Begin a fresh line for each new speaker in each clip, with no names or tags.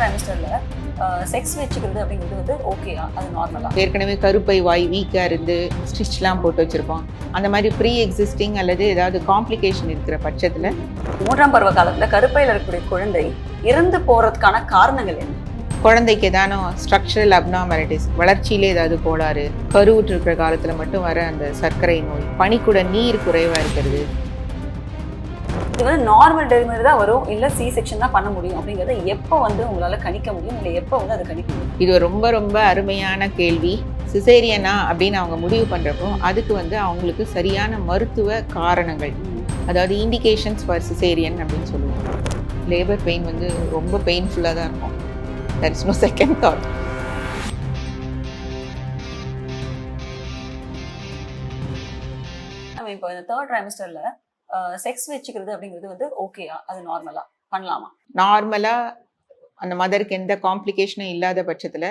ட்ரைமஸ்டரில் sex வச்சுக்கிறது அப்படிங்கிறது வந்து ஓகேயா அது நார்மலா
ஏற்கனவே கருப்பை வாய் வீக்காக இருந்து ஸ்டிச்லாம் போட்டு வச்சுருப்போம் அந்த மாதிரி ப்ரீ எக்ஸிஸ்டிங் அல்லது ஏதாவது காம்ப்ளிகேஷன் இருக்கிற பட்சத்தில்
மூன்றாம் பருவ காலத்தில் கருப்பையில் இருக்கக்கூடிய குழந்தை இறந்து போறதுக்கான காரணங்கள் என்ன?
குழந்தைக்கு ஏதானும் ஸ்ட்ரக்சரல் அப்னாமலிட்டிஸ் வளர்ச்சியிலே ஏதாவது கோளாறு கருவுற்று இருக்கிற காலத்தில் மட்டும் வர அந்த சர்க்கரை நோய் பனிக்கூட நீர் குறைவாக இருக்கிறது
இது வந்து நார்மல் டெலிவரி தான் வரும். இல்லை சி செக்ஷன் தான் பண்ண முடியும். அப்படிங்கிறத எப்போ வந்து உங்களால கணிக்க முடியும்? இல்லை எப்போ வந்து அதை கணிக்க முடியும்?
இது ரொம்ப ரொம்ப அருமையான கேள்வி. சிசேரியனா அப்படின்னு அவங்க முடிவு பண்ணுறப்போ அதுக்கு வந்து அவங்களுக்கு சரியான மருத்துவ காரணங்கள். அதாவது இண்டிகேஷன்ஸ் ஃபார் சிசேரியன் அப்படின்னு சொல்லுவோம் லேபர் பெயின் வந்து ரொம்ப பெயின்ஃபுல்லாக தான் இருக்கும். That is no second thought
இப்போ இந்த தேர்ட் ட்ரைமஸ்டரில் செக்ஸ் வச்சுக்கிறது அப்படிங்கிறது வந்து ஓகேயா அது நார்மலா பண்ணலாமா?
நார்மலாக அந்த மதருக்கு எந்த காம்ப்ளிகேஷனும் இல்லாத பட்சத்தில்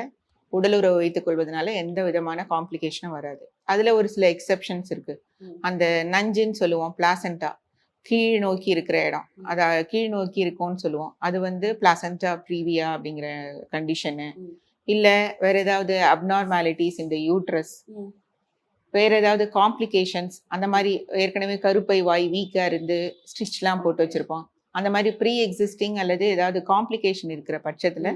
உடலுறவு வைத்துக் கொள்வதனால எந்த விதமான காம்ப்ளிகேஷனும் வராது. அதில் ஒரு சில எக்ஸெப்ஷன்ஸ் இருக்கு. அந்த நஞ்சுன்னு சொல்லுவோம் பிளாசண்டா கீழ் நோக்கி இருக்கிற இடம். அதை கீழ் நோக்கி இருக்கும்னு சொல்லுவோம். அது வந்து பிளாசண்டா ப்ரீவியா அப்படிங்கிற கண்டிஷனு. இல்லை வேற ஏதாவது அப்நார்மாலிட்டிஸ் இந்த யூட்ரஸ். வேற ஏதாவது காம்ப்ளிகேஷன்ஸ் அந்த மாதிரி ஏற்கனவே கருப்பை வாய் வீக்காக இருந்து ஸ்டிச்லாம் போட்டு வச்சிருப்போம் அந்த மாதிரி ப்ரீ எக்ஸிஸ்டிங் அல்லது ஏதாவது காம்ப்ளிகேஷன் இருக்கிற பட்சத்தில்.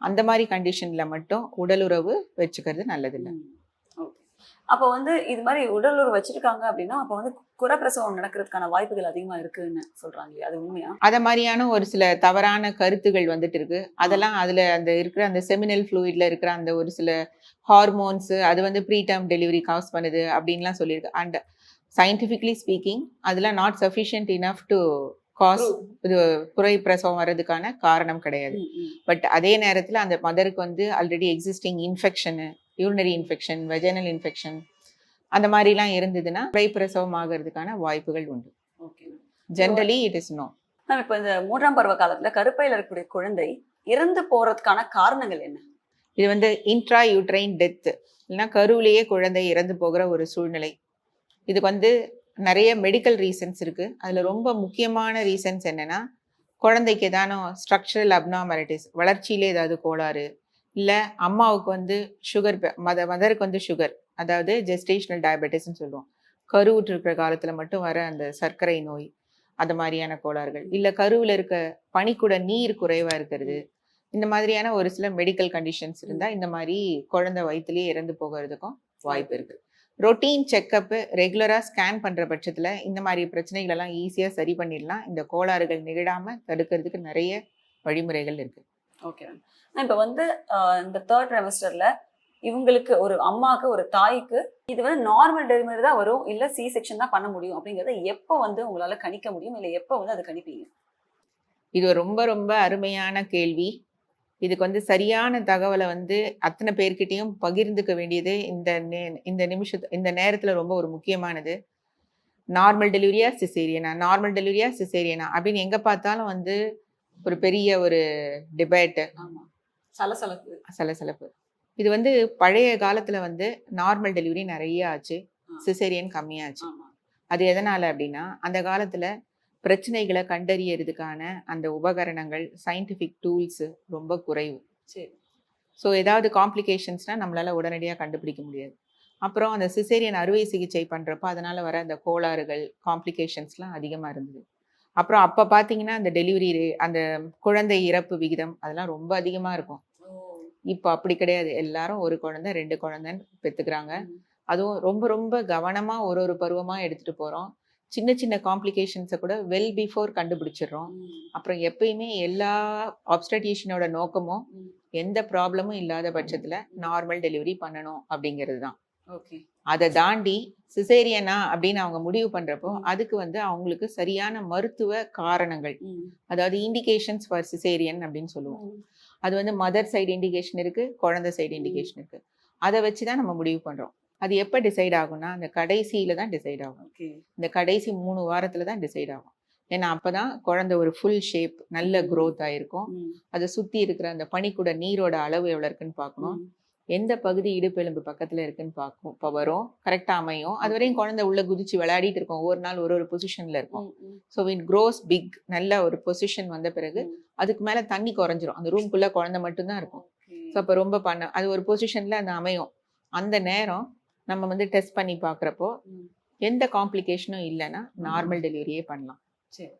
அந்த மாதிரி கண்டிஷன்ல மட்டும் உடலுறவு வச்சுக்கிறது நல்லதில்லை.
அப்போ வந்து இது மாதிரி உடலுறவு வச்சிருக்காங்க அப்படின்னா அப்போ வந்து குறப்பிரசவம் நடக்கிறதுக்கான வாய்ப்புகள் அதிகமா இருக்குன்னு சொல்றாங்க? அது உண்மையா?
அத மாதிரியான ஒரு சில தவறான கருத்துகள் வந்துட்டு இருக்கு. அதெல்லாம் அதுல அந்த இருக்கிற அந்த செமினல் ஃப்ளூயிட்ல இருக்கிற அந்த ஒரு சில ஹார்மோன்ஸ் அது வந்து ப்ரீ டேர்ம் டெலிவரி காஸ் பண்ணுது அப்படின்லாம் சொல்லியிருக்கு. அண்ட் சயின்டிஃபிக்லி ஸ்பீக்கிங் அதெல்லாம் not sufficient enough to cause இது புரை பிரசவம் வர்றதுக்கான காரணம் கிடையாது. பட் அதே நேரத்தில் அந்த மதருக்கு வந்து already existing infection urinary infection vaginal infection அந்த மாதிரிலாம் இருந்ததுன்னா புரை பிரசவம் ஆகிறதுக்கான வாய்ப்புகள் உண்டு.
Okay.
Generally it is no
ma'am இப்போ இந்த மூன்றாம் பருவ காலத்துல கருப்பையில இருக்கக்கூடிய குழந்தை இறந்து போறதுக்கான காரணங்கள் என்ன?
இது வந்து இன்ட்ரா யூட்ரைன் டெத் இல்லைன்னா கருவிலேயே குழந்தை இறந்து போகிற ஒரு சூழ்நிலை. இதுக்கு வந்து நிறைய மெடிக்கல் ரீசன்ஸ் இருக்கு. அதுல ரொம்ப முக்கியமான ரீசன்ஸ் என்னன்னா குழந்தைக்கு ஏதானும் ஸ்ட்ரக்சரல் அப்னாமலிட்டிஸ் வளர்ச்சியிலே ஏதாவது கோளாறு இல்லை அம்மாவுக்கு வந்து சுகர் மத மதருக்கு வந்து சுகர் அதாவது ஜெஸ்டேஷனல் டயபெட்டிஸ்ன்னு சொல்லுவோம். கருவுற்று இருக்கிற காலத்தில் மட்டும் வர அந்த சர்க்கரை நோய் அது மாதிரியான கோளாறுகள். இல்லை கருவில் இருக்க பனிக்கூட நீர் குறைவாக இருக்கிறது. இந்த மாதிரியான ஒரு சில மெடிக்கல் கண்டிஷன்ஸ் இருந்தால் இந்த மாதிரி குழந்தை வயிற்றுலேயே இறந்து போகிறதுக்கும் வாய்ப்பு இருக்கு. ரொட்டீன் செக்கப்பு ரெகுலராக ஸ்கேன் பண்ணுற பட்சத்தில் இந்த மாதிரி பிரச்சனைகள் எல்லாம் ஈஸியாக சரி பண்ணிடலாம். இந்த கோளாறுகள் நிகழாமல் தடுக்கிறதுக்கு நிறைய வழிமுறைகள் இருக்குது
ஓகே மேம் இப்போ வந்து இந்த தேர்ட் ட்ரைமஸ்டர்ல இவங்களுக்கு ஒரு அம்மாவுக்கு ஒரு தாய்க்கு இது வந்து நார்மல் டெலிவரி தான் வரும். இல்லை சி செக்ஷன் தான் பண்ண முடியும். அப்படிங்கிறத எப்போ வந்து உங்களால் கணிக்க முடியும்? இல்லை எப்போ வந்து அதை கணிப்பீங்க?
இது ரொம்ப ரொம்ப அருமையான கேள்வி. இதுக்கு வந்து சரியான தகவலை வந்து அத்தனை பேர்கிட்டையும் பகிர்ந்துக்க வேண்டியது இந்த நே- இந்த நிமிஷத்து இந்த நேரத்தில் ரொம்ப ஒரு முக்கியமானது. நார்மல் டெலிவரியா சிசேரியனா நார்மல் டெலிவரியா சிசேரியனா அப்படின்னு எங்கே பார்த்தாலும் வந்து ஒரு பெரிய ஒரு டிபேட்டு
சலசலப்பு.
சலசலப்பு. இது வந்து பழைய காலத்துல வந்து நார்மல் டெலிவரி நிறைய ஆச்சு. சிசேரியன் கம்மியாச்சு. அது எதனால அப்படின்னா அந்த காலத்துல பிரச்சனைகளை கண்டறியறதுக்கான அந்த உபகரணங்கள் சயின்டிஃபிக் டூல்ஸ் ரொம்ப குறைவு.
சரி.
ஸோ ஏதாவது காம்ப்ளிகேஷன்ஸ்னால் நம்மளால உடனடியாக கண்டுபிடிக்க முடியாது. அப்புறம் அந்த சிசேரியன் அறுவை சிகிச்சை பண்ணுறப்போ அதனால வர அந்த கோளாறுகள் காம்ப்ளிகேஷன்ஸ்லாம் அதிகமாக இருந்தது. அப்புறம் அப்போ பார்த்தீங்கன்னா அந்த டெலிவரி அந்த குழந்தை இறப்பு விகிதம் அதெல்லாம் ரொம்ப அதிகமாக இருக்கும். இப்போ அப்படி கிடையாது. எல்லாரும் ஒரு குழந்தை ரெண்டு குழந்தைன்னு பெற்றுக்கிறாங்க அதுவும் ரொம்ப ரொம்ப கவனமாக ஒரு ஒரு பருவமாக எடுத்துகிட்டு போகிறோம் சின்ன சின்ன காம்ப்ளிகேஷன்ஸை கூட வெல் பிஃபோர் கண்டுபிடிச்சிடுறோம். அப்புறம் எப்பயுமே எல்லா ஆப்ஸ்டடிஷனோட நோக்கமும். எந்த ப்ராப்ளமும் இல்லாத பட்சத்தில் நார்மல் டெலிவரி பண்ணணும் அப்படிங்கிறது தான். அதை தாண்டி சிசேரியனா அப்படின்னு அவங்க முடிவு பண்ணுறப்போ
ம்.
அதுக்கு வந்து அவங்களுக்கு சரியான மருத்துவ காரணங்கள். அதாவது இண்டிகேஷன்ஸ் ஃபார் சிசேரியன் அப்படின்னு சொல்லுவோம். அது வந்து மதர் சைடு இண்டிகேஷன் இருக்கு குழந்தை சைடு இண்டிகேஷன் இருக்கு. அதை வச்சு தான் நம்ம முடிவு பண்றோம். அது எப்போ டிசைட் ஆகும்னா அந்த கடைசியில தான் டிசைட் ஆகும். இந்த கடைசி மூணு வாரத்துல தான் டிசைட் ஆகும். ஏன்னா அப்பதான் குழந்தை ஒரு ஃபுல் ஷேப் நல்ல growth ஆயிருக்கும். அதை சுத்தி இருக்கிற அந்த பனிக்கூட நீரோட அளவு எவ்வளவு இருக்குன்னு பார்க்கணும். எந்த பகுதி இடுப்பெலும்பு பக்கத்துல இருக்குன்னு பார்க்கும் இப்போ வரும் கரெக்டா அமையும். அது வரையும் குழந்தை உள்ள குதிச்சு விளையாடிட்டு இருக்கும். ஒவ்வொரு நாள் ஒரு ஒரு பொசிஷன்ல இருக்கும். ஸோ இன் க்ரோஸ் பிக் நல்ல ஒரு பொசிஷன் வந்த பிறகு அதுக்கு மேல தண்ணி குறைஞ்சிரும். அந்த ரூம்குள்ள குழந்தை மட்டும்தான் இருக்கும். ஸோ அப்போ ரொம்ப பண்ண அது ஒரு பொசிஷன்ல அது அமையும். அந்த நேரம் நம்ம வந்து டெஸ்ட் பண்ணி பார்க்குறப்போ. எந்த காம்ப்ளிகேஷனும் இல்லைன்னா நார்மல் டெலிவரியே பண்ணலாம்.
சரி.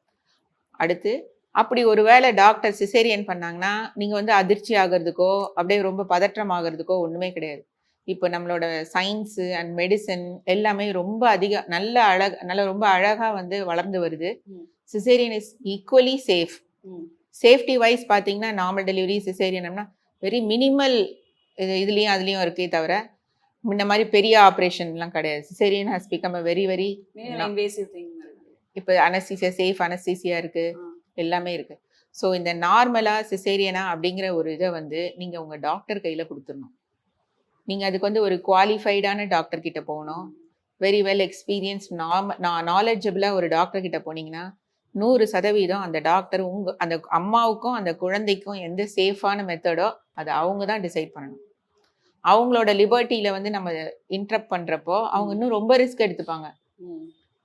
அடுத்து அப்படி ஒருவேளை டாக்டர் சிசேரியன் பண்ணாங்கன்னா நீங்க வந்து அதிர்ச்சி ஆகிறதுக்கோ அப்படியே ரொம்ப பதற்றம் ஆகிறதுக்கோ ஒண்ணுமே கிடையாது இப்போ நம்மளோட சயின்ஸ் அண்ட் மெடிசன் எல்லாமே ரொம்ப அதிக நல்ல அழக நல்ல ரொம்ப அழகா வந்து வளர்ந்து வருது. Caesarean is equally safe. Safety wise பார்த்தீங்கன்னா நார்மல் டெலிவரி சிசேரியனம்னா வெரி மினிமல் இது இதுலேயும் அதுலேயும் இருக்கே தவிர முன்ன மாதிரி பெரிய ஆப்ரேஷன்லாம் கிடையாது caesarean has become a very very. இப்போ அனஸ்தீசியா சேஃப் அனஸ்தீசியா இருக்கு
ஆ.
எல்லாமே இருக்கு. ஸோ இந்த நார்மலா சிசேரியனா அப்படிங்கிற ஒரு இதை வந்து நீங்க உங்க டாக்டர் கையில கொடுத்துடணும். நீங்க அதுக்கு வந்து ஒரு குவாலிஃபைடான டாக்டர் கிட்ட போகணும். வெரி வெல் எக்ஸ்பீரியன்ஸ் நார்ம நான் நாலேஜபிளாக ஒரு டாக்டர் கிட்ட போனீங்கன்னா நூறு சதவீதம் அந்த டாக்டர் உங்க அந்த அம்மாவுக்கும் அந்த குழந்தைக்கும் எந்த சேஃபான மெத்தடோ அதை அவங்க தான் டிசைட் பண்ணணும். அவங்களோட லிபர்ட்டியில வந்து நம்ம இன்டரப்ட் பண்றப்போ அவங்க இன்னும் ரொம்ப ரிஸ்க் எடுத்துப்பாங்க.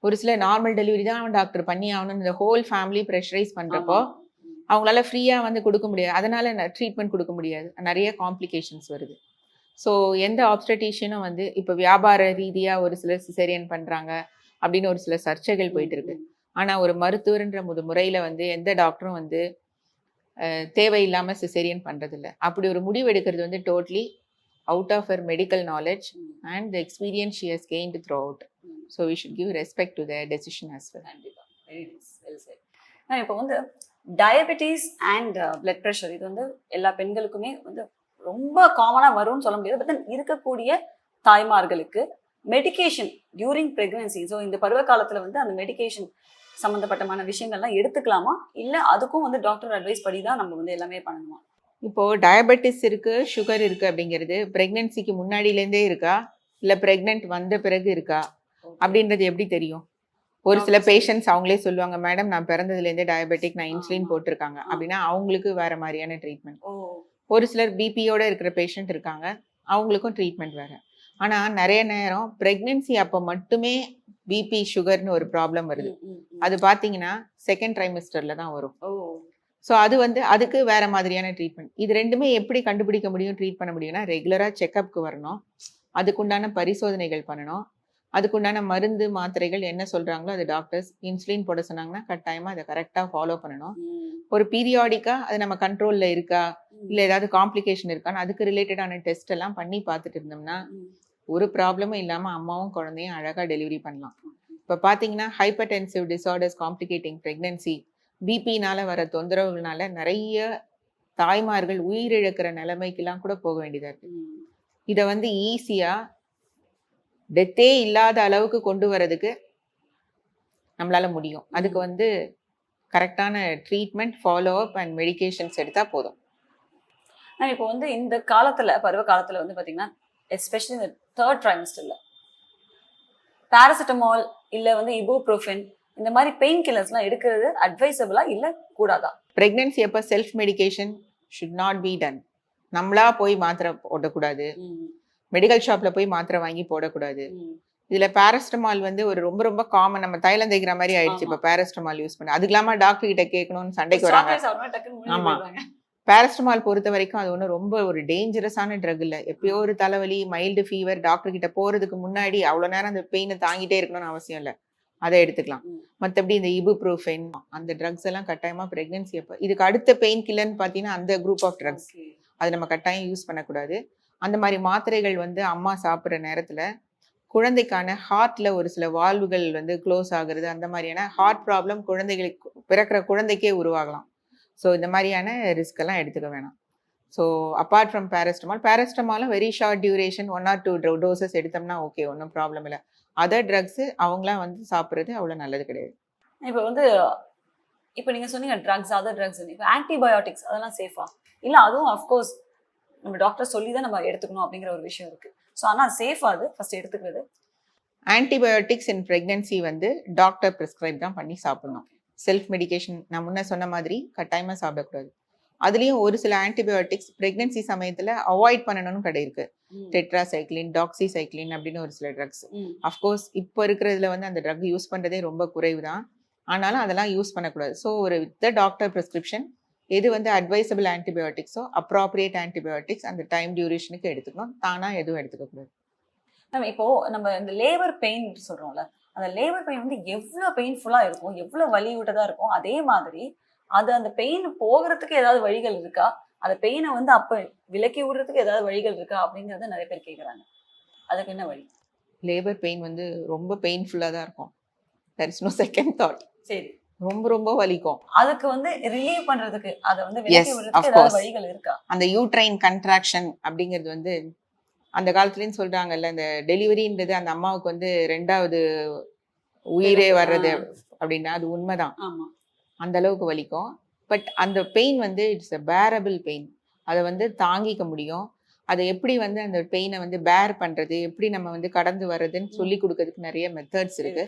ஒரு சில நார்மல் டெலிவரி தான் டாக்டர் பண்ணி ஆகணும் இந்த ஹோல் ஃபேமிலி ப்ரெஷரைஸ்.
ம்.
அவங்களால ஃப்ரீயா வந்து கொடுக்க முடியாது அதனால ட்ரீட்மெண்ட் கொடுக்க முடியாது நிறைய காம்ப்ளிகேஷன்ஸ் வருது ஸோ எந்த ஆப்ஸ்டட்டிஷியனும் வந்து இப்போ வியாபார ரீதியா ஒரு சிலர் சிசேரியன் பண்றாங்க அப்படின்னு ஒரு சில சர்ச்சைகள் போயிட்டு இருக்கு ஆனா ஒரு மருத்துவர்ன்ற முது முறையில வந்து எந்த டாக்டரும் வந்து அஹ், தேவையில்லாம சிசேரியன் பண்றதில்ல அப்படி ஒரு முடிவு எடுக்கிறது வந்து totally out of her medical knowledge. And the experience she has gained throughout. So we should give respect to the decision as well.
கண்டிப்பா. வெரி நைஸ் வெல் செட் நான் இப்போ வந்து டயபெட்டிஸ் அண்ட் பிளட் ப்ரெஷர் இது வந்து எல்லா பெண்களுக்குமே வந்து ரொம்ப காமனா வரும்னு சொல்ல முடியாது. பட் இருக்கக்கூடிய தாய்மார்களுக்கு மெடிகேஷன் டியூரிங் பிரெக்னன்சி ஸோ இந்த பருவ காலத்துல வந்து அந்த மெடிகேஷன் சம்பந்தப்பட்டமான விஷயங்கள்லாம் எடுத்துக்கலாமா? இல்ல அதுக்கும் வந்து டாக்டர் அட்வைஸ் படி தான் நம்ம வந்து எல்லாமே பண்ணணுமா?
இப்போ டயபெட்டிஸ் இருக்கு சுகர் இருக்கு அப்படிங்கிறது பிரெக்னன்சிக்கு முன்னாடியிலேருந்தே இருக்கா? இல்ல பிரெக்னென்ட் வந்த பிறகு இருக்கா? அப்படின்றது எப்படி தெரியும்? ஒரு சில பேஷண்ட்ஸ் அவங்களே சொல்லுவாங்க மேடம் நான் பிறந்ததுலேருந்தே டயபெட்டிக் நான் இன்சுலின். போட்டிருக்காங்க. அப்படின்னா அவங்களுக்கு வேற மாதிரியான ட்ரீட்மெண்ட் ஒரு சிலர் பிபியோட இருக்கிற பேஷண்ட் இருக்காங்க அவங்களுக்கும் ட்ரீட்மெண்ட் வேற. ஆனா நிறைய நேரம் பிரெக்னன்சி அப்போ மட்டுமே பிபி சுகர்னு ஒரு ப்ராப்ளம் வருது. அது பாத்தீங்கன்னா செகண்ட் ட்ரைமிஸ்டர்ல தான் வரும். ஸோ அது வந்து அதுக்கு வேற மாதிரியான ட்ரீட்மெண்ட் இது ரெண்டுமே எப்படி கண்டுபிடிக்க முடியும் ட்ரீட் பண்ண முடியும்னா ரெகுலரா செக்கப்க்கு வரணும். அதுக்குண்டான பரிசோதனைகள் பண்ணணும். அதுக்குண்டான மருந்து மாத்திரைகள் என்ன சொல்றாங்களோ அது டாக்டர்ஸ் இன்சுலின் போட சொன்னாங்கன்னா கட்டாயமா அதை கரெக்டா ஃபாலோ பண்ணணும். ஒரு பீரியாடிக்கா அது நம்ம கண்ட்ரோல்ல இருக்கா? இல்ல ஏதாவது காம்ப்ளிகேஷன் இருக்கான்னு அதுக்கு ரிலேட்டடான டெஸ்ட் எல்லாம் பண்ணி பார்த்துட்டு இருந்தோம்னா. ஒரு ப்ராப்ளமும் இல்லாம அம்மாவும் குழந்தையும் அழகா டெலிவரி பண்ணலாம். இப்போ பார்த்தீங்கன்னா ஹைப்பர்டென்சிவ் டிசார்டர்ஸ் காம்ப்ளிகேட்டிங் ப்ரெக்னன்சி பிபினால வர தொந்தரவுகள்னால நிறைய தாய்மார்கள் உயிரிழக்கிற நிலைமைக்கெல்லாம் கூட போக வேண்டியதா இருக்கு. இதை வந்து ஈஸியா டெத்தே இல்லாத அளவுக்கு கொண்டு வரதுக்கு நம்மளால முடியும். அதுக்கு வந்து கரெக்டான treatment follow up and medications எடுத்தா போதும்.
நான் இப்போ வந்து இந்த காலத்துல பருவ காலத்துல வந்து பாத்தீங்கன்னா எஸ்பெஷலி இந்த தேர்ட் ட்ரைமிஸ்டர்ல பாராசிட்டமால் இல்ல வந்து இபுப்ரோஃபென் இந்த மாதிரி பெயின் கில்லர்ஸ்லாம் எடுக்கிறது அட்வைசபிளா இல்ல கூடாதா?
பிரெக்னன்சி அப்போ self medication should not be done நம்மளா போய் மாத்திரை போடக்கூடாது. மெடிக்கல் ஷாப்ல போய் மாத்திரை வாங்கி போடக்கூடாது. இதுல பாராஸ்டமால் வந்து ஒரு ரொம்ப ரொம்ப காமன் நம்ம தைலம் தேய்க்கிற மாதிரி ஆயிடுச்சு. இப்ப பாராஸ்டமால் யூஸ் பண்ண அதுக்கு இல்லாம டாக்டர் கிட்ட கேட்கணும்னு சண்டைக்கு வராங்க. ஆமா. பாராஸ்டமால் பொறுத்த வரைக்கும் அது ஒன்றும் ரொம்ப ஒரு டேஞ்சரஸான ட்ரக் இல்ல. எப்பயோ ஒரு தலைவலி மைல்டு ஃபீவர் டாக்டர் கிட்ட போறதுக்கு முன்னாடி அவ்வளவு நேரம் அந்த பெயினை தாங்கிட்டே இருக்கணும்னு அவசியம் இல்ல. அதை எடுத்துக்கலாம்.
ம்.
மத்தபடி இந்த இபுப்ரோஃபென் அந்த ட்ரக்ஸ் எல்லாம் கட்டாயமா பிரெக்னன்சி அப்போ இதுக்கு அடுத்த பெயின் கில்லர்னு பாத்தீங்கன்னா அந்த குரூப் ஆஃப் ட்ரக்ஸ் அது நம்ம கட்டாயம் யூஸ் பண்ணக்கூடாது. அந்த மாதிரி மாத்திரைகள் வந்து அம்மா சாப்பிட்ற நேரத்தில் குழந்தைக்கான ஹார்ட்ல ஒரு சில வால்வுகள் வந்து க்ளோஸ் ஆகுறது அந்த மாதிரியான ஹார்ட் ப்ராப்ளம் குழந்தைகளுக்கு பிறக்கிற குழந்தைக்கே உருவாகலாம். ஸோ இந்த மாதிரியான ரிஸ்க் எல்லாம் எடுத்துக்க வேணாம். So apart from paracetamol பேரஸ்டமாலும் very short duration one or two doses எடுத்தோம்னா ஓகே ஒன்றும் ப்ராப்ளம் இல்லை. அதர் ட்ரக்ஸு அவங்களாம் வந்து சாப்பிட்றது அவ்வளோ நல்லது கிடையாது.
இப்போ வந்து இப்போ நீங்கள் சொன்னீங்க ட்ரக்ஸ் அதர் ட்ரக்ஸ் இப்போ ஆன்டிபயோட்டிக்ஸ் அதெல்லாம் சேஃபா இல்லை அதுவும் அஃப்கோர்ஸ் நம்ம டாக்டர் சொல்லி தான் நம்ம எடுத்துக்கணும் அப்படிங்கிற ஒரு விஷயம் இருக்கு. ஸோ ஆனா சேஃபா அது. ஃபர்ஸ்ட் எடுத்துக்கிறது.
ஆன்டிபயோட்டிக்ஸ் இன் ப்ரெக்னன்சி வந்து டாக்டர் ப்ரிஸ்கிரைப் தான் பண்ணி சாப்பிடணும். செல்ஃப் மெடிகேஷன் நான் முன்ன சொன்ன மாதிரி கட்டாயமாக சாப்பிடக்கூடாது. அதுலயும் ஒரு சில ஆன்டிபயோட்டிக்ஸ் பிரெக்னன்சி சமயத்துல அவாய்ட் பண்ணணும்னு கடை இருக்கு. டெட்ராசைக்ளின் டாக்ஸிசைக்ளின் அப்படின்னு ஒரு சில ட்ரக்ஸ் அஃப்கோர்ஸ் இப்போ இருக்கிறதுல வந்து அந்த ட்ரக் யூஸ் பண்றதே ரொம்ப குறைவு தான் ஆனாலும் அதெல்லாம் யூஸ் பண்ணக்கூடாது. ஸோ ஒரு வித் டாக்டர் ப்ரிஸ்கிரிப்ஷன் எது வந்து அட்வைசபிள் ஆன்டிபயோட்டிக்ஸோ அப்ராப்ரியேட் ஆன்டிபயோட்டிக்ஸ் அந்த டைம் டியூரேஷனுக்கு எடுத்துக்கணும். தானா எதுவும் எடுத்துக்க கூடாது.
நம்ம இப்போ நம்ம இந்த லேபர் பெயின் சொல்றோம்ல அந்த லேபர் பெயின் வந்து எவ்வளவு பெயின்ஃபுல்லா இருக்கும் எவ்வளவு வலியூட்டதா இருக்கும் அதே மாதிரி அது அந்த பெயின் போகிறதுக்கு ஏதாவது வழிகள் இருக்கா? அந்த பெயினை வந்து அப்ப விலக்கி விடுறதுக்கு ஏதாவது வழிகள் இருக்கா? அப்படிங்கறத நிறைய பேர் கேக்குறாங்க. அதுக்கு என்ன வழி?
லேபர் பெயின் வந்து ரொம்ப பெயின்ஃபுல்லாக தான் இருக்கும். There is no second thought
சரி.
ரொம்ப ரொம்ப வலிக்கும்.
அதுக்கு வந்து ரிலீவ் பண்றதுக்கு அதை வந்து ஏதாவது
course.
வழிகள் இருக்கா?
அந்த யூட்ரைன் கன்ட்ராக்ஷன் அப்படிங்கிறது வந்து அந்த காலத்துலயும் சொல்றாங்கல்ல இந்த டெலிவரின்றது அந்த அம்மாவுக்கு வந்து ரெண்டாவது உயிரே வர்றது அப்படின்னா அது உண்மைதான். அந்த அளவுக்கு வலிக்கும். பட் அந்த பெயின் வந்து இட்ஸ் அ பேரபிள் பெயின் அதை வந்து தாங்கிக்க முடியும். அதை எப்படி வந்து அந்த பெயினை வந்து பேர் பண்றது எப்படி நம்ம வந்து கடந்து வர்றதுன்னு சொல்லி கொடுக்கறதுக்கு நிறைய மெத்தட்ஸ் இருக்கு.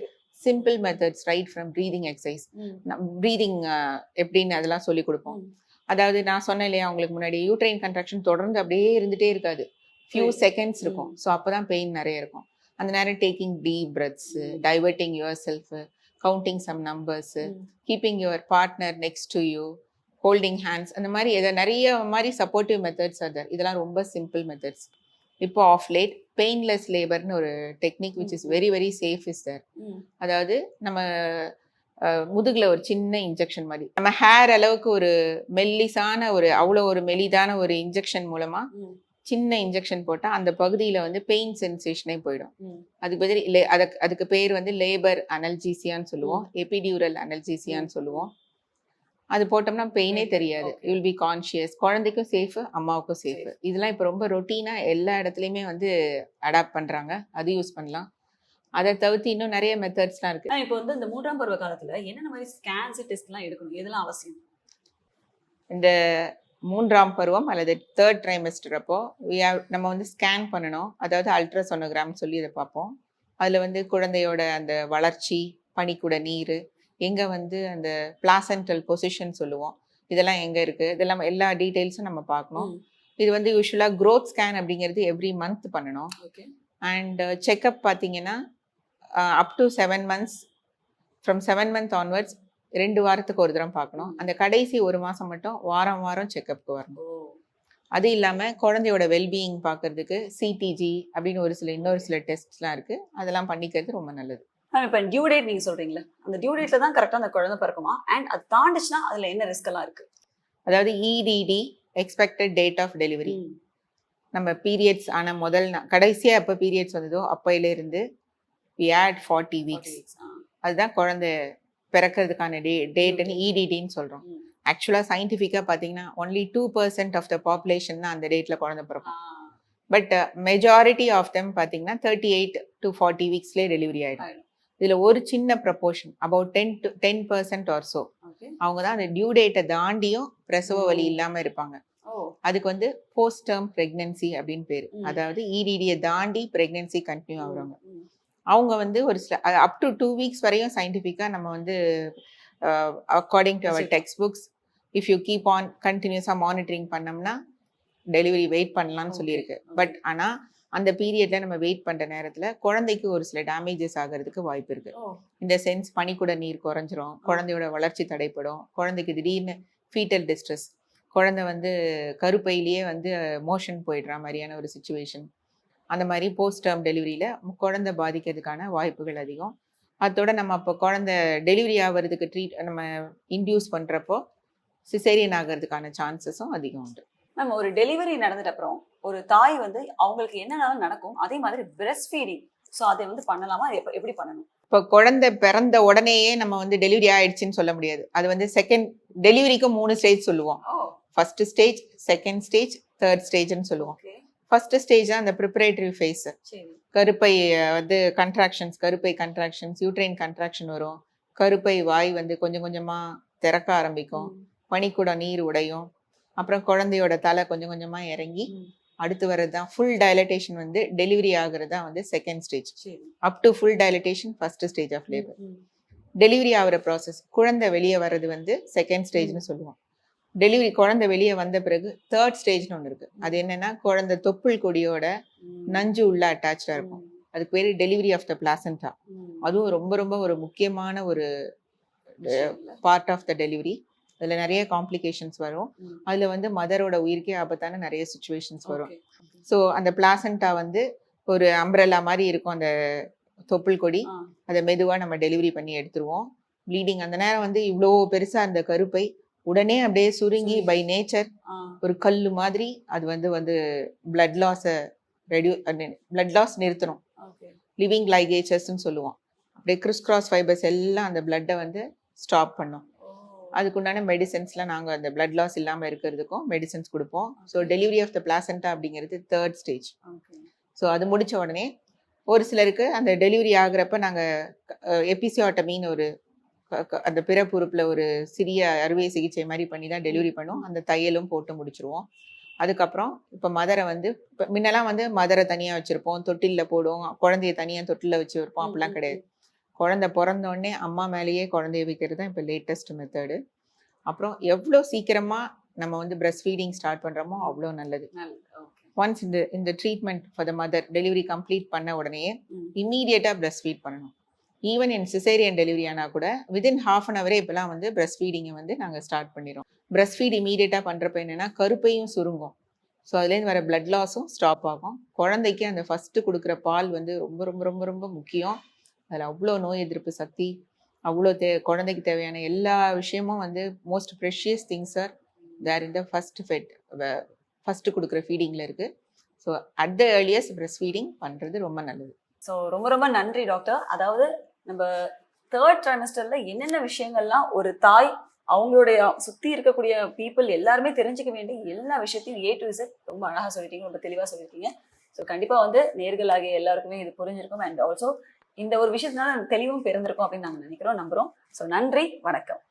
Simple methods right from breathing exercise. Breathing எப்படின்னு அதெல்லாம் சொல்லி கொடுப்போம். அதாவது நான் சொன்னேன் இல்லையா உங்களுக்கு முன்னாடி யூட்ரைன் கன்ட்ராக்ஷன் தொடர்ந்து அப்படியே இருந்துட்டே இருக்காது ஃபியூ. செகண்ட்ஸ் இருக்கும் ஸோ அப்பதான் பெயின் நிறைய இருக்கும் அந்த நேரம் taking deep breaths. Diverting yourself counting some numbers. Keeping your partner next to you holding hands அந்த மாதிரி எதை நிறைய மாதிரி சப்போர்ட்டிவ் மெத்தட்ஸ் அது இதெல்லாம் ரொம்ப சிம்பிள் மெத்தட்ஸ் இப்போ ஆஃப் லேட் பெயின்லெஸ் லேபர்னு ஒரு technique which is very very safe is there. அதாவது நம்ம முதுகுல ஒரு சின்ன இன்ஜெக்ஷன் மாதிரி. நம்ம ஹேர் அளவுக்கு ஒரு மெல்லிசான ஒரு அவ்வளோ ஒரு மெலிதான ஒரு இன்ஜெக்ஷன் மூலமா
ம்.
சின்ன இன்ஜெக்ஷன் போட்டா அந்த பகுதியில வந்து பெயின் சென்சேஷனே போயிடும்.
ம்.
அதுக்கு பதில் அதுக்கு அதுக்கு பேர் வந்து லேபர் அனல்ஜீசியான்னு சொல்லுவோம். எபிடியூரல் அனல்ஜீசியான்னு சொல்லுவோம். அது போட்டோம்னா பெயினே தெரியாது. யூல் பி கான்ஷியஸ் குழந்தைக்கும் சேஃப் அம்மாவுக்கும் சேஃப் இதெல்லாம் இப்போ ரொம்ப ரொட்டீனா எல்லா இடத்துலையுமே வந்து அடாப்ட் பண்றாங்க. அது யூஸ் பண்ணலாம். அதை தவிர்த்து இன்னும் நிறைய மெத்தட்ஸ்லாம் இருக்கு.
ஆனா இப்போ வந்து இந்த மூன்றாம் பருவ காலத்துல என்னென்ன மாதிரி ஸ்கேன்ஸ் டெஸ்ட் எல்லாம் எடுக்கணும்? எதெல்லாம் அவசியம்?
இந்த மூன்றாம் பருவம் அல்லது தேர்ட் ட்ரைமெஸ்டர் அப்போ நம்ம வந்து ஸ்கேன் பண்ணணும். அதாவது அல்ட்ராசோனோகிராம் சொல்லி இதை பார்ப்போம். அதில் வந்து குழந்தையோட அந்த வளர்ச்சி பனிக்குட நீர் எங்கே வந்து அந்த பிளாசன்டல் பொசிஷன் சொல்லுவோம். இதெல்லாம் எங்கே இருக்குது இதெல்லாம் எல்லா டீட்டெயில்ஸும் நம்ம பார்க்கணும். இது வந்து யூஸ்வலாக growth ஸ்கேன் அப்படிங்கிறது எவ்ரி மந்த் பண்ணணும்.
ஓகே.
அண்ட் செக்கப் பார்த்தீங்கன்னா up to seven months from seven month onwards ரெண்டு வாரத்துக்கு ஒரு தரம் பார்க்கணும். அந்த கடைசி ஒரு மாதம் மட்டும் வாரம் வாரம் செக்கப்க்கு வரணும். அது இல்லாமல் குழந்தையோட வெல்பீயிங் பார்க்கறதுக்கு சிடிஜி அப்படின்னு ஒரு சில இன்னொரு சில டெஸ்ட்ஸ்லாம் இருக்குது அதெல்லாம் பண்ணிக்கிறது ரொம்ப நல்லது.
இப்போ டியூ டேட் நீங்க சொல்றீங்களா அந்த டியூ டேட்ல தான் கரெக்டா அந்த குழந்தை பிறக்குமா? அண்ட் அது தாண்டுச்சுன்னா அதுல என்ன ரிஸ்க் எல்லாம் இருக்கு?
அதாவது EDD expected date of delivery நம்ம பீரியட்ஸ் ஆன முதல் நா- கடைசியா எப்போ பீரியட்ஸ் வந்ததோ அப்பையில இருந்து வி ஆட் ஃபார்ட்டி வீக்ஸ் அதுதான் குழந்தை பிறக்கிறதுக்கான டே டேட்னு இடிடின்னு சொல்றோம். ஆக்சுவலாக சயின்டிஃபிக்காக பார்த்தீங்கன்னா only two percent of the population தான் அந்த டேட்டில் குழந்தை பிறக்கும். பட் மெஜாரிட்டி ஆஃப் தெம் பார்த்தீங்கன்னா தேர்ட்டி எயிட் டு ஃபார்ட்டி வீக்ஸ்லேயே டெலிவரி ஆயிடும். இதில் ஒரு சின்ன proportion about ten to ten percent or so அவங்க தான் அந்த டியூ டேட்டை தாண்டியும் பிரசவ வலி. இல்லாமல் இருப்பாங்க அதுக்கு வந்து போஸ்ட் டேர்ம் ப்ரெக்னன்சி அப்படின்னு பேர். அதாவது E இடிடியை தாண்டி ப்ரெக்னன்சி கண்டினியூ ஆகுறவங்க
ம்.
அவங்க வந்து ஒரு சில அப் டு டூ வீக்ஸ் வரையும் சயின்டிஃபிக்காக நம்ம வந்து according to our. Textbooks if you keep on கண்டினியூஸாக மானிட்டரிங் பண்ணோம்னா டெலிவரி வெயிட் பண்ணலாம்னு சொல்லியிருக்கு. பட் ஆனால் அந்த பீரியட்ல நம்ம வெயிட் பண்ணுற நேரத்தில் குழந்தைக்கு ஒரு சில டேமேஜஸ் ஆகிறதுக்கு வாய்ப்பு இருக்கு. இந்த சென்ஸ் பனிக்கூட நீர் குறைஞ்சிரும் குழந்தையோட வளர்ச்சி தடைப்படும் குழந்தைக்கு திடீர்னு ஃபீட்டல் டிஸ்ட்ரெஸ் குழந்தை வந்து கருப்பையிலேயே வந்து மோஷன் போயிடுற மாதிரியான ஒரு சுச்சுவேஷன் அந்த மாதிரி போஸ்ட் டேர்ம் டெலிவரியில் குழந்தை பாதிக்கிறதுக்கான வாய்ப்புகள் அதிகம். அதோட நம்ம அப்போ குழந்தை டெலிவரி ஆகிறதுக்கு ட்ரீட் நம்ம இன்டியூஸ் பண்ணுறப்போ சிசேரியன் ஆகிறதுக்கான சான்சஸும் அதிகம் உண்டு.
மேம் ஒரு டெலிவரி நடந்துட்ட அப்புறம் ஒரு தாய் வந்து அவங்களுக்கு என்னென்னாலும் நடக்கும். அதே மாதிரி பிரஸ்ட் ஃபீடிங் ஸோ அதை வந்து பண்ணலாமா? அது எப்ப- எப்படி பண்ணணும்?
இப்போ குழந்தை பிறந்த உடனேயே நம்ம வந்து டெலிவரி ஆயிடுச்சுன்னு சொல்ல முடியாது. அது வந்து செகண்ட் டெலிவரிக்கு மூணு ஸ்டேஜ் சொல்லுவோம். First stage second stage third ஸ்டேஜ்னு சொல்லுவோம். ஃபர்ஸ்ட் ஸ்டேஜ் அந்த ப்ரிப்பரேட்டரி ஃபேஸ் கருப்பை வந்து கன்ட்ராக்ஷன்ஸ் கருப்பை கன்ட்ராக்ஷன்ஸ் யூட்ரைன் கன்ட்ராக்ஷன் வரும். கருப்பை வாய் வந்து கொஞ்சம் கொஞ்சமா திறக்க ஆரம்பிக்கும்.
ம்.
பனிக்கூட நீர் உடையும். அப்புறம் குழந்தையோட தலை கொஞ்சம் கொஞ்சமா இறங்கி. அடுத்து வர்றது தான் ஃபுல் டைலட்டேஷன் வந்து டெலிவரி ஆகுறது தான் வந்து second stage up to full dilatation first stage of labour. Delivery ஆகிற ப்ராசஸ் குழந்தை வெளியே வர்றது வந்து செகண்ட் ஸ்டேஜ்னு சொல்லுவோம். டெலிவரி குழந்தை வெளியே வந்த பிறகு தேர்ட் ஸ்டேஜ்னு ஒன்று இருக்கு. அது என்னன்னா குழந்தை தொப்புள் கொடியோட நஞ்சு உள்ள அட்டாச்சா இருக்கும். அதுக்கு பேரு டெலிவரி ஆஃப் த பிளாசண்டா அதுவும் ரொம்ப ரொம்ப ஒரு முக்கியமான ஒரு பார்ட் ஆஃப் த டெலிவரி அதுல நிறைய காம்ப்ளிகேஷன்ஸ் வரும். அதுல வந்து மதரோட உயிருக்கே ஆபத்தான நிறைய சுச்சுவேஷன்ஸ் வரும். ஸோ அந்த பிளாசண்டா வந்து ஒரு அம்ப்ரெல்லா மாதிரி இருக்கும் அந்த தொப்புள் கொடி. அதை மெதுவா நம்ம டெலிவரி பண்ணி எடுத்துருவோம். ப்ளீடிங் அந்த நேரம் வந்து இவ்வளோ பெருசா அந்த கருப்பை உடனே அப்படியே சுருங்கி. பை நேச்சர் ஒரு கல்லு மாதிரி அது வந்து வந்து பிளட் லாஸை ரெடியூ பிளட் லாஸ் நிறுத்தணும். லிவிங் லைகேச்சர்ஸ்னு சொல்லுவோம். அப்படியே கிறிஸ் கிராஸ் ஃபைபர்ஸ் எல்லாம் அந்த பிளட்டை வந்து ஸ்டாப் பண்ணும். அதுக்குண்டான மெடிசன்ஸ்லாம் நாங்கள் அந்த பிளட் லாஸ் இல்லாமல் இருக்கிறதுக்கும் மெடிசன்ஸ் கொடுப்போம். So delivery of the placenta அப்படிங்கிறது தேர்ட் ஸ்டேஜ் ஸோ அது முடிச்ச உடனே ஒரு சிலருக்கு அந்த டெலிவரி ஆகுறப்ப நாங்கள் எபிசியாட்டமின்னு ஒரு அந்த பிறப்புறுப்பில் ஒரு சிறிய அறுவை சிகிச்சை மாதிரி பண்ணி தான் டெலிவரி பண்ணுவோம். அந்த தையலும் போட்டு முடிச்சிருவோம். அதுக்கப்புறம் இப்போ மதரை வந்து இப்போ முன்னெல்லாம் வந்து மதரை தனியாக வச்சுருப்போம். தொட்டிலில் போடுவோம். குழந்தைய தனியாக தொட்டிலில் வச்சு வைப்போம். அப்படிலாம் கிடையாது. குழந்தை பிறந்த உடனே அம்மா மேலேயே குழந்தைய வைக்கிறது தான் இப்போ லேட்டஸ்ட் மெத்தடு அப்புறம் எவ்வளோ சீக்கிரமாக நம்ம வந்து பிரஸ்ட் ஃபீடிங் ஸ்டார்ட் பண்ணுறோமோ அவ்வளோ நல்லது. ஒன்ஸ் இந்த இந்த treatment for the mother delivery complete பண்ண உடனே இம்மீடியட்டாக பிரஸ்ட் ஃபீட் பண்ணணும். ஈவன் என் சிசேரியன் டெலிவரி ஆனால் கூட வித்தின் ஹாஃப் அன் ஹவரே இப்போலாம் வந்து பிரஸ்ட் ஃபீடிங்கை வந்து நாங்கள் ஸ்டார்ட் பண்ணிடுறோம். பிரஸ்ட் ஃபீட் இமீடியட்டாக பண்ணுறப்ப என்னென்னா கருப்பையும் சுருங்கும். ஸோ அதுலேருந்து வர பிளட் லாஸும் ஸ்டாப் ஆகும். குழந்தைக்கு அந்த ஃபஸ்ட்டு கொடுக்குற பால் வந்து ரொம்ப ரொம்ப ரொம்ப ரொம்ப முக்கியம். அதில் அவ்வளோ நோய் எதிர்ப்பு சக்தி அவ்வளோ தே குழந்தைக்கு தேவையான எல்லா விஷயமும் வந்து most precious things are there in the first feed first கொடுக்குற ஃபீடிங்கில் இருக்குது so at the earliest breast feeding பண்ணுறது ரொம்ப நல்லது.
ஸோ ரொம்ப ரொம்ப நன்றி டாக்டர் அதாவது நம்ம தேர்ட் ட்ரைமஸ்டரில் என்னென்ன விஷயங்கள்லாம் ஒரு தாய் அவங்களுடைய சுற்றி இருக்கக்கூடிய பீப்புள் எல்லாருமே தெரிஞ்சுக்க வேண்டிய எல்லா விஷயத்தையும் ஏ டு இசட் ரொம்ப அழகாக சொல்லிட்டீங்க ரொம்ப தெளிவாக சொல்லிட்டீங்க. ஸோ கண்டிப்பாக வந்து நேர்களாகிய எல்லாருக்குமே இது புரிஞ்சிருக்கும். அண்ட் ஆல்சோ இந்த ஒரு விஷயத்தினால தெளிவும் பிறந்திருக்கும் அப்படின்னு நாங்கள் நினைக்கிறோம் நம்புறோம். ஸோ நன்றி வணக்கம்.